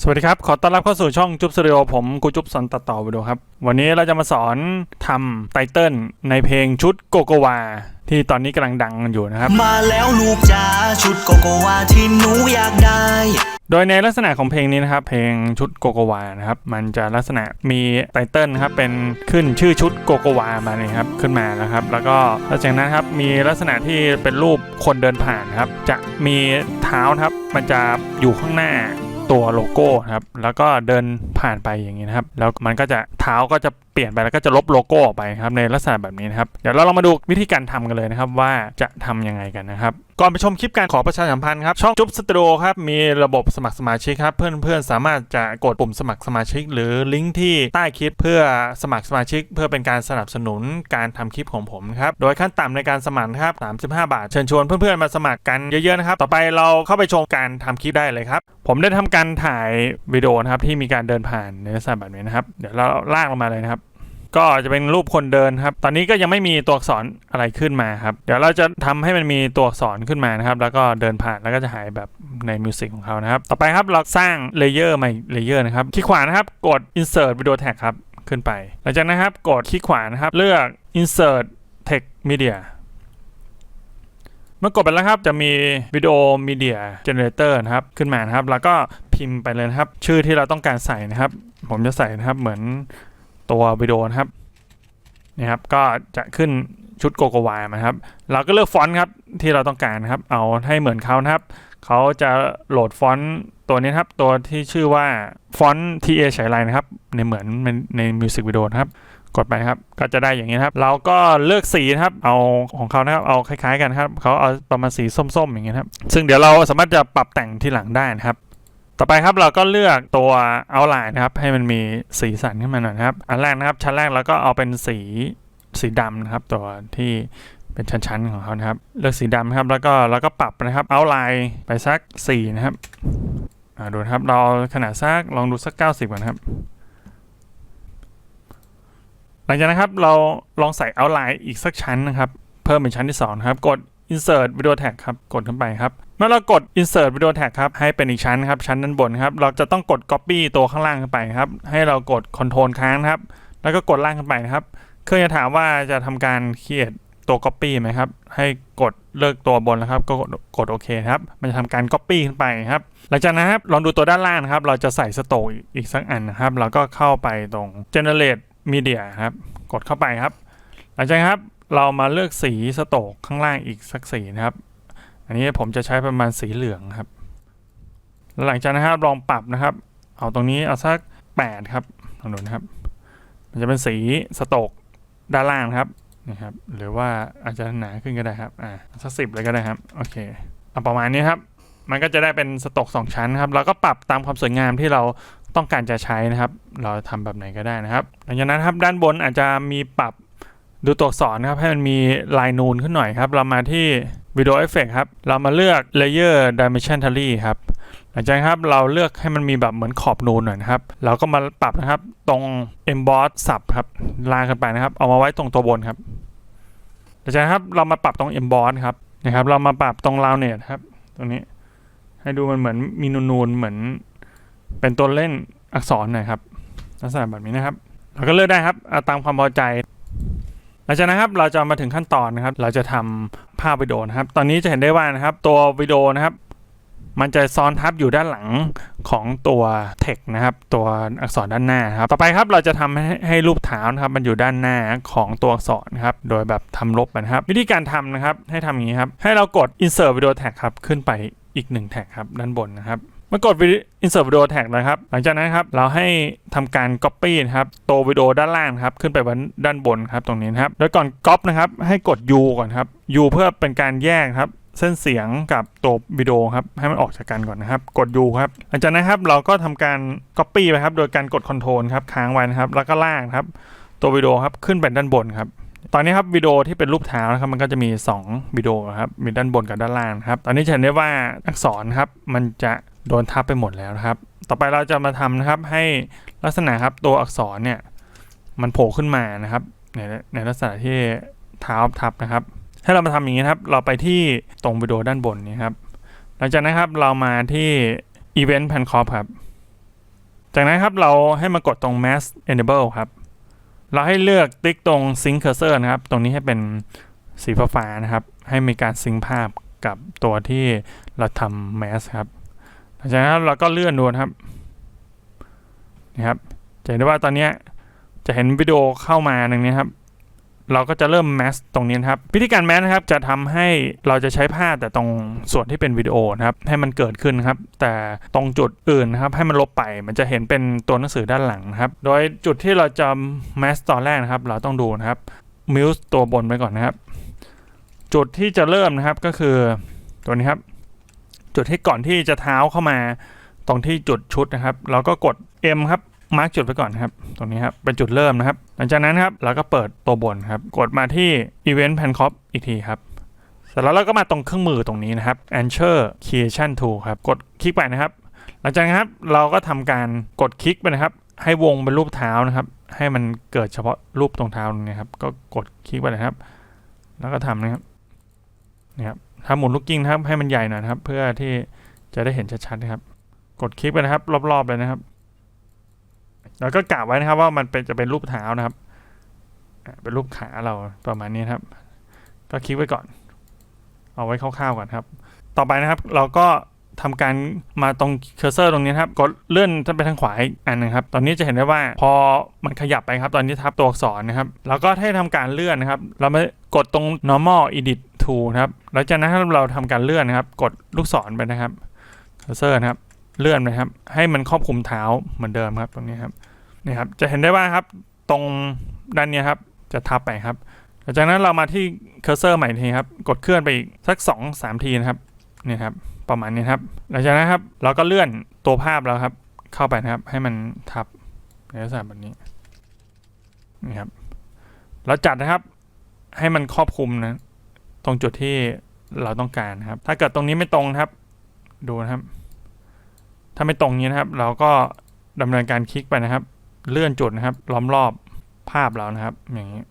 สวัสดีครับ ขอต้อนรับเข้าสู่ช่องจุ๊บสตูดิโอผมกูจุ๊บสอนตัดต่อวิดีโอครับ วันนี้เราจะมาสอนทำไตเติลในเพลงชุดโกโกวา ที่ตอนนี้กำลังดังกันอยู่นะครับ มาแล้วลูกจ๋าชุดโกโกวาที่หนูอยากได้ โดยในลักษณะของเพลงนี้นะครับ เพลงชุดโกโกวานะครับ มันจะลักษณะมีไตเติลนะครับ เป็นขึ้นชื่อชุดโกโกวามาเนี่ยครับ ขึ้นมานะครับ แล้วก็หลังจากนั้นครับ มีลักษณะที่เป็นรูปคนเดินผ่านนะครับ จะมีเท้านะครับ มันจะอยู่ข้างหน้า ตัวโลโก้นะครับ แล้วก็เดินผ่านไปอย่างนี้นะครับ แล้วมันก็จะเท้าก็จะ เปลี่ยนไปแล้วก็จะลบโลโก้ออกไปครับในลักษณะแบบนี้นะครับเดี๋ยวเราลองมาดูวิธีการทำกันเลยนะครับว่าจะทำยังไงกันนะครับก่อนไปชมคลิปการขอประชาสัมพันธ์ครับช่องจุ๊บสตูดิโอครับมีระบบสมัครสมาชิกครับเพื่อนๆสามารถจะกดปุ่มสมัครสมาชิก หรือลิงก์ที่ใต้คลิปเพื่อสมัครสมาชิก เพื่อเป็นการสนับสนุนการทำคลิปของผมครับโดยขั้นต่ำในการสมัครครับ35 บาท เชิญชวนเพื่อนๆมาสมัครกันเยอะๆนะครับต่อไปเราเข้าไปชมการทำคลิปได้เลยครับผมได้ทำการถ่ายวิดีโอนะครับที่มีการเดินผ่านในลักษณะแบบนี้นะครับเดี๋ยวเราลากลงมาเลยนะครับ ก็จะเป็นรูปคนเดินครับ ตอนนี้ก็ยังไม่มีตัวอักษรอะไรขึ้นมาครับ เดี๋ยวเราจะทำให้มันมีตัวอักษรขึ้นมานะครับ แล้วก็เดินผ่านแล้วก็จะหายแบบในมิวสิกของเขานะครับ ต่อไปครับเราสร้างเลเยอร์ใหม่เลเยอร์นะครับคลิกขวานะครับ กด insert video tag ครับ ขึ้นไป หลังจากนั้นครับ กดคลิกขวานะครับ เลือก insert text media เมื่อกดไปแล้วครับ จะมีวิดีโอมีเดียเจเนเรเตอร์นะครับ ขึ้นมานะครับ แล้วก็พิมพ์ไปเลยนะครับ ชื่อที่เราต้องการใส่นะครับ ผมจะใส่นะครับเหมือน ตัววิดีโอนะครับนี่ครับก็จะขึ้นชุดโกโกวามาครับเราก็เลือกฟอนต์ครับที่เราต้องการนะครับ เอาให้เหมือนเขานะครับเขาจะโหลดฟอนต์ตัวนี้ครับตัวที่ชื่อว่าฟอนต์ TA ฉายไลน์นะครับในเหมือนในมิวสิกวิดีโอนะครับกดไปครับก็จะได้อย่างนี้ครับเราก็เลือกสีนะครับเอาของเขานะครับเอาคล้ายๆกันครับเขาเอาประมาณสีส้มๆอย่างเงี้ยครับซึ่งเดี๋ยวเราสามารถจะปรับแต่งที่หลังได้นะครับ ต่อไปครับเราก็เลือกตัว outline นะครับ ให้มันมีสีสันขึ้นมาหน่อยนะครับ อันแรกนะครับชั้นแรกเราก็เอาเป็นสีสีดำนะครับ ตัวที่เป็นชั้นๆของเขานะครับ เลือกสีดำนะครับ แล้วก็เราก็ปรับนะครับ outline ไปสัก 4 นะครับอ่าดูนะครับเราขนาดสักลองดูสัก 90ก่อนนะครับ หลังจากนั้นครับเราลองใส่ outline อีกสักชั้นนะครับ เพิ่มเป็นชั้นที่2ครับกด insert video tag ครับ กดเข้าไปครับ เมื่อเรากด insert video tag ครับ ให้เป็นอีกชั้นครับ ชั้นด้านบนครับ เราจะต้องกด copy ตัวข้างล่างขึ้นไปครับ ให้เรากด control ค้างครับ แล้วก็กดล่างขึ้นไปนะครับ เครื่องจะถามว่าจะทำการ create ตัว copy ไหมครับ ให้กดเลิกตัวบนแล้วครับ ก็กดโอเคครับ มันจะทำการ copy ขึ้นไปครับ หลังจากนั้นครับ ลองดูตัวด้านล่างครับ เราจะใส่สโตกอีกสักอันนะครับ เราก็เข้าไปตรง generate media ครับ กดเข้าไปครับ หลังจากนั้นครับ เรามาเลือกสีสโตกข้างล่างอีกสักสีนะครับ อันนี้ผมจะใช้ประมาณสีเหลืองครับ หลังจากนั้นครับลองปรับนะครับ เอาตรงนี้เอาสัก 8 ครับลองดูนะครับ มันจะเป็นสีสโตกด้านล่างครับนี่ครับ หรือว่าอาจจะหนาขึ้นก็ได้ครับ อ่าสักสิบเลยก็ได้ครับ โอเคเอาประมาณนี้ครับ มันก็จะได้เป็นสโตกสองชั้นครับ เราก็ปรับตามความสวยงามที่เราต้องการจะใช้นะครับ เราทำแบบไหนก็ได้นะครับ หลังจากนั้นครับด้านบนอาจจะมีปรับ ดูตัวอักษรนครับให้มันมีลายนูนขึ้นหน่อยครับ เรามาที่วิดีโอเอฟเฟกครับ เรามาเลือก Layer Dimension Tally ครับหลังจากครับเราเลือกให้มันมีแบบเหมือนขอบนูนหน่อยนะครับ เราก็มาปรับนะครับตรง emboss สับครับลากขึ้นไปนะครับ เอามาไว้ตรงตัวบนครับหลังจากครับเรามาปรับตรง emboss ครับนะครับเรามาปรับตรง rounded ครับตรงนี้ให้ดูมันเหมือนมีนูนๆเหมือน เป็นตัวเล่นอักษรหน่อยครับลักษณะแบบนี้นะครับเราก็เลือกได้ครับเอาตามความพอใจ หลังจากนั้นครับเราจะมาถึงขั้นตอนนะครับ เราจะทำภาพวิดีโอนะครับ ตอนนี้จะเห็นได้ว่านะครับ ตัววิดีโอนะครับ มันจะซ้อนทับอยู่ด้านหลังของตัว text นะครับ ตัวอักษรด้านหน้าครับ ต่อไปครับเราจะทำให้ให้รูปเท้านะครับ มันอยู่ด้านหน้าของตัวอักษรครับ โดยแบบทำลบนะครับ วิธีการทำนะครับ ให้ทำอย่างนี้ครับ ให้เรากด insert video tag ครับ ขึ้นไปอีกหนึ่งแท็กครับด้านบนนะครับ มื่อกด insert video tag นะครับ หลังจากนั้นครับเราให้ทำการ copy นะครับตัววิดีโอด้านล่างครับขึ้นไปบนด้านบนครับตรงนี้นครับแล้วก่อน copy นะครับให้กด U ก่อนครับ U เพื่อเป็นการแยกครับเส้นเสียงกับตัววิดีโอครับให้มันออกจากกันก่อนนะครับ กด U ครับหลังจากนั้นครับเราก็ทำการ copy ไปครับโดยการกด Ctrl ครับค้างไว้นะครับแล้วก็ลากครับตัววิดีโอครับขึ้นไปด้านบนครับ ตอนนี้ครับวิดีโอที่เป็นรูปเท้านะครับมันก็จะมี 2วิดีโอครับมีด้านบนกับด้านล่างครับตอนนี้เห็นได้ว่าอักษรครับมันจะโดนทับไปหมดแล้วนะครับ ต่อไปเราจะมาทำนะครับให้ลักษณะครับตัวอักษรเนี่ยมันโผล่ขึ้นมานะครับในในลักษณะที่เท้าทับนะครับ ให้เรามาทำอย่างนี้ครับ เราไปที่ตรงวิดีโอด้านบนนี้ครับหลังจากนั้นครับเรามาที่ Event p a n c o p ครับ จากนั้นครับเราให้มากดตรง mask enable ครับ เราให้เลือกติ๊กตรงซิงเคอร์เซอร์นะครับ ตรงนี้ให้เป็นสีฟ้านะครับ ให้มีการซิงภาพกับตัวที่เราทำแมสครับหลังจากนั้นเราก็เลื่อนดูนครับนะครับจะเห็นได้ว่าตอนนี้จะเห็นวิดีโอเข้ามาหนึ่งนี้ครับ เราก็จะเริ่มแมสตรงนี้นครับ วิธีการแมสนะครับจะทำให้เราจะใช้ภาแต่ตรงส่วนที่เป็นวิดีโอนะครับให้มันเกิดขึ้นครับ แต่ตรงจุดอื่นนะครับให้มันลบไปมันจะเห็นเป็นตัวหนังสือด้านหลังครับ โดยจุดที่เราจะแมสตอนแรกนะครับ เราต้องดูนะครับมิวส์ตัวบนไปก่อนนะครับ จุดที่จะเริ่มนะครับก็คือตัวนี้ครับ จุดที่ก่อนที่จะเท้าเข้ามาตรงที่จุดชุดนะครับ เราก็กด M ครับ มาร์กจุดไว้ก่อนครับ ตรงนี้ครับ เป็นจุดเริ่มนะครับ หลังจากนั้นครับเราก็เปิดตัวบนครับ กดมาที่ Event Pan Cop อีกทีครับเสร็จแล้วเราก็มาตรงเครื่องมือตรงนี้นะครับ Answer Creation Tool ครับ กดคลิกไปนะครับ หลังจากนั้นครับเราก็ทำการกดคลิกไปนะครับ ให้วงเป็นรูปเท้านะครับ ให้มันเกิดเฉพาะรูปตรงเท้าตรงนี้ครับ ก็กดคลิกไปเลยครับ แล้วก็ทำนะครับนี่ครับทำหมุนลูกกิ้งนะครับให้มันใหญ่หน่อยนะครับ เพื่อที่จะได้เห็นชัดๆนะครับ กดคลิกไปนะครับ รอบๆเลยนะครับ แล้วก็กะไว้นะครับว่ามันเป็นจะเป็นรูปเท้านะครับเป็นรูปขาเราประมาณนี้ครับ ก็คลิกไว้ก่อน เอาไว้คร่าวๆก่อนครับ ต่อไปนะครับ เราก็ทำการมาตรงเคอร์เซอร์ตรงนี้ครับ กดเลื่อนไปทางขวาอีกอันนึงครับ ตอนนี้จะเห็นได้ว่าพอมันขยับไปครับ ตอนนี้ทับตัวอักษรนะครับ แล้วก็ให้ทำการเลื่อนนะครับ เรามากดตรง normal edit tool นะครับหลังจากนั้นเราทำการเลื่อนนะครับ กดลูกศรไปนะครับ เคอร์เซอร์นะครับ เลื่อนไปครับ ให้มันครอบคลุมเท้าเหมือนเดิมครับตรงนี้ครับนี่ครับจะเห็นได้ว่าครับตรงด้านเนี้ยครับจะทับไปครับหลังจากนั้นเรามาที่เคอร์เซอร์ใหม่ทีครับกดเคลื่อนไปอีกสัก2อสามทีนะครับนี่ครับประมาณนี้ครับหลังจากนั้นครับเราก็เลื่อนตัวภาพแล้วครับเข้าไปนะครับให้มันทับในลักษณะแบบนี้นี่ครับเราจัดนะครับให้มันครอบคลุมนะตรงจุดที่เราต้องการครับ ถ้าเกิดตรงนี้ไม่ตรงครับ ดูนะครับ ถ้าไม่ตรงนี้นะครับ เราก็ดำเนินการคลิกไปนะครับ เลื่อนจุดนะครับ ล้อมรอบภาพเรานะครับ อย่างนี้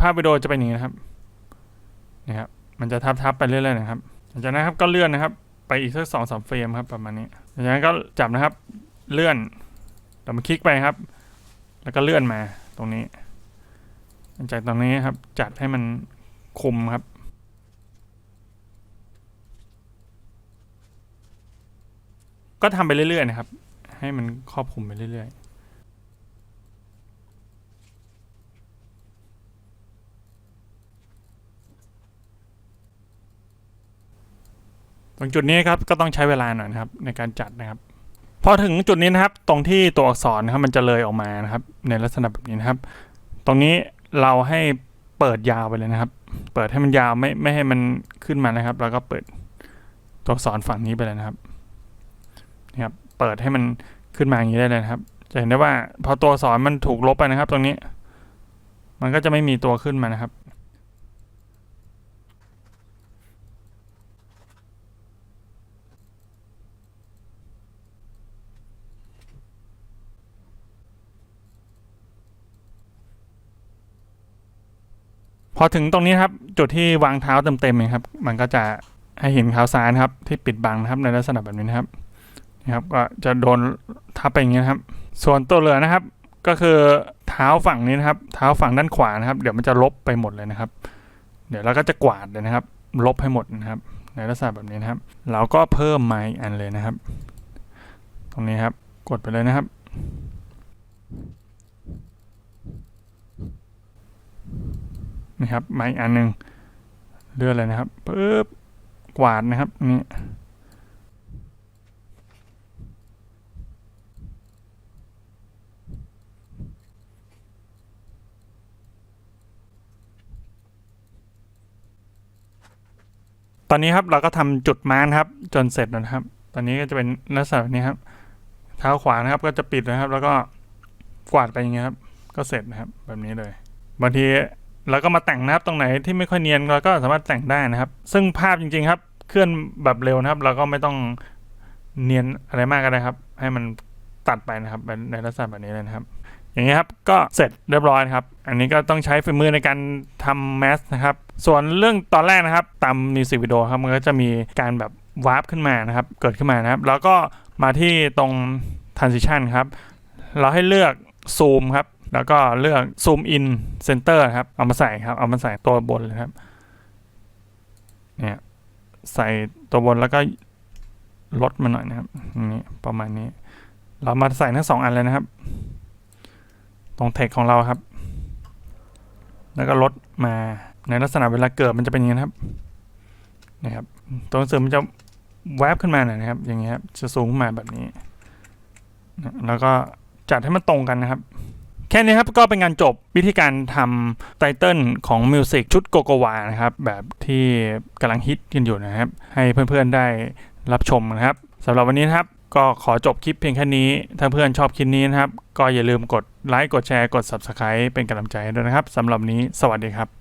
ภาพวิดีโอจะเป็นอย่างนี้นะครับนี่ครับ มันจะทับทับๆไปเรื่อยๆนะครับหลังจากนั้นครับก็เลื่อนนะครับ ไปอีกสักสองสามเฟรมครับประมาณนี้หลังจากนั้นก็จับนะครับ เลื่อนเรามาคลิกไปครับ แล้วก็เลื่อนมาตรงนี้หลังจากตรงนี้ครับ จัดให้มันคุมครับ ก็ทำไปเรื่อยๆนะครับ ให้มันครอบคลุมไปเรื่อยๆตรงจุดนี้ครับก็ต้องใช้เวลาหน่อยนะครับในการจัดนะครับพอถึงจุดนี้นะครับตรงที่ตัวอักษรนะครับมันจะเลยออกมานะครับ ในลักษณะแบบนี้นะครับ ตรงนี้เราให้เปิดยาวไปเลยนะครับ เปิดให้มันยาวไม่ไม่ให้มันขึ้นมานะครับ แล้วก็เปิดตัวอักษรฝั่งนี้ไปเลยนะครับ นะครับ เปิดให้มันขึ้นมาอย่างนี้ได้เลยครับ จะเห็นได้ว่าพอตัวสอักษรมันถูกลบไปนะครับ ตรงนี้ มันก็จะไม่มีตัวขึ้นมานะครับพอถึงตรงนี้ครับจุดที่วางเท้าเต็มๆเนี่ยครับ มันก็จะให้เห็นเท้าซ้ายนะครับ ที่ปิดบังนะครับในลักษณะแบบนี้นะครับ นะครับก็จะโดนทับไปอย่างนี้นะครับ ส่วนตัวเหลือนะครับ ก็คือเท้าฝั่งนี้นะครับ เท้าฝั่งด้านขวานะครับ เดี๋ยวมันจะลบไปหมดเลยนะครับ เดี๋ยวเราก็จะกวาดเลยนะครับ ลบให้หมดนะครับ ในลักษณะแบบนี้นะครับ เราก็เพิ่มไม้อันเลยนะครับ ตรงนี้ครับ กดไปเลยนะครับนี่ครับไม้อันหนึ่งเลื่อนเลยนะครับปึ๊บกวาดนะครับนี่ ตอนนี้ครับเราก็ทำจุดมาร์คครับ จนเสร็จแล้วนะครับ ตอนนี้ก็จะเป็นลักษณะแบบนี้ครับ เท้าขวานะครับก็จะปิดนะครับ แล้วก็กวาดไปอย่างเงี้ยครับ ก็เสร็จนะครับ แบบนี้เลยบางทีเราก็มาแต่งนะครับตรงไหนที่ไม่ค่อยเนียนเราก็สามารถแต่งได้นะครับ ซึ่งภาพจริง ๆครับ เคลื่อนแบบเร็วนะครับ เราก็ไม่ต้องเนียนอะไรมากก็ได้ครับ ให้มันตัดไปนะครับในลักษณะแบบนี้เลยนะครับ อย่างนี้ครับก็เสร็จเรียบร้อยครับ อันนี้ก็ต้องใช้ฝีมือในการทำแมสนะครับ ส่วนเรื่องตอนแรกนะครับ ตามมิวสิกวิดีโอครับมันก็จะมีการแบบวาร์ปขึ้นมานะครับ เกิดขึ้นมานะครับ แล้วก็มาที่ตรง transition ครับ เราให้เลือกซูมครับ แล้วก็เลือกซูมอินเซนเตอร์ครับ เอามาใส่ครับ เอามาใส่ตัวบนเลยครับ เนี่ยใส่ตัวบนแล้วก็ลดมาหน่อยนะครับนี่ประมาณนี้ เรามาใส่ทั้งสองอันเลยนะครับ ตรงเทคของเราครับ แล้วก็ลดมาในลักษณะเวลาเกิดมันจะเป็นอย่างนี้ครับนะครับ ตัวหนังสือมันจะแวบขึ้นมาหน่อยนะครับ อย่างเงี้ยครับจะสูงขึ้นมาแบบนี้ แล้วก็จัดให้มันตรงกันนะครับ แค่นี้ครับก็เป็นงานจบวิธีการทำไตเติลของมิวสิกชุดโกโกวานะครับ แบบที่กำลังฮิตกันอยู่นะครับ ให้เพื่อนๆได้รับชมนะครับสำหรับวันนี้นะครับ ก็ขอจบคลิปเพียงแค่นี้ ถ้าเพื่อนชอบคลิปนี้นะครับ ก็อย่าลืมกดไลค์ กดแชร์ กด Subscribe เป็นกำลังใจด้วยนะครับสำหรับนี้ สวัสดีครับ